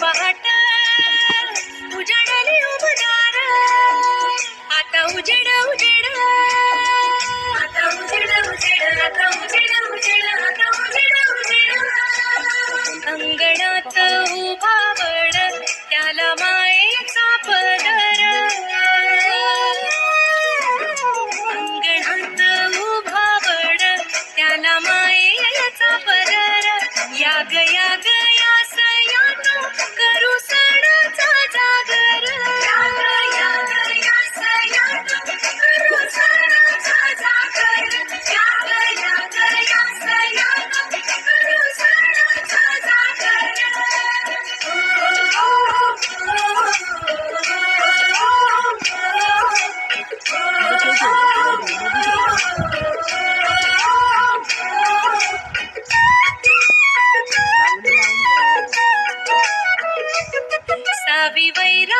पहाट उजाडली उबदार आता उजेड उजेड. आता उजेड उजेड आता उजेड उजेड आता उजेड उजेड. अंगणात उभा बड त्याला मायेचा पदर. अंगणात उभा बड त्याला मायेचा पदर. या गया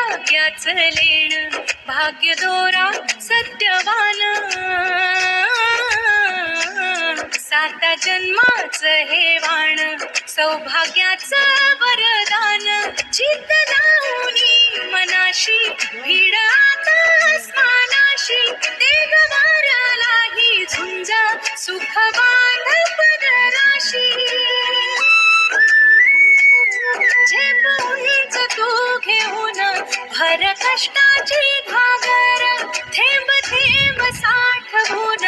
भाग्याच लेण भाग्य दोरा सत्यवान. साता जन्माच हे वाण सौभाग्याचं भर कष्टाची घागर थेंब थेंब साठवून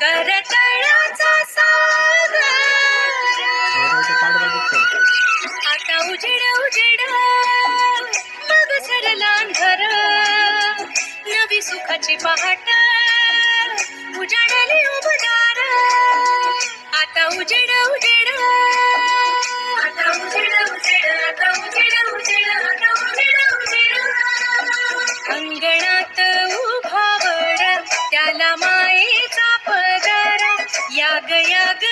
कर तळ्याचा सागर. आता उजेड उजेड मग सरला अंधार. नवी सुखाची पहाट उजाडली उबदार. आता उजेड उजेड झाला मायेचा पगार याग याग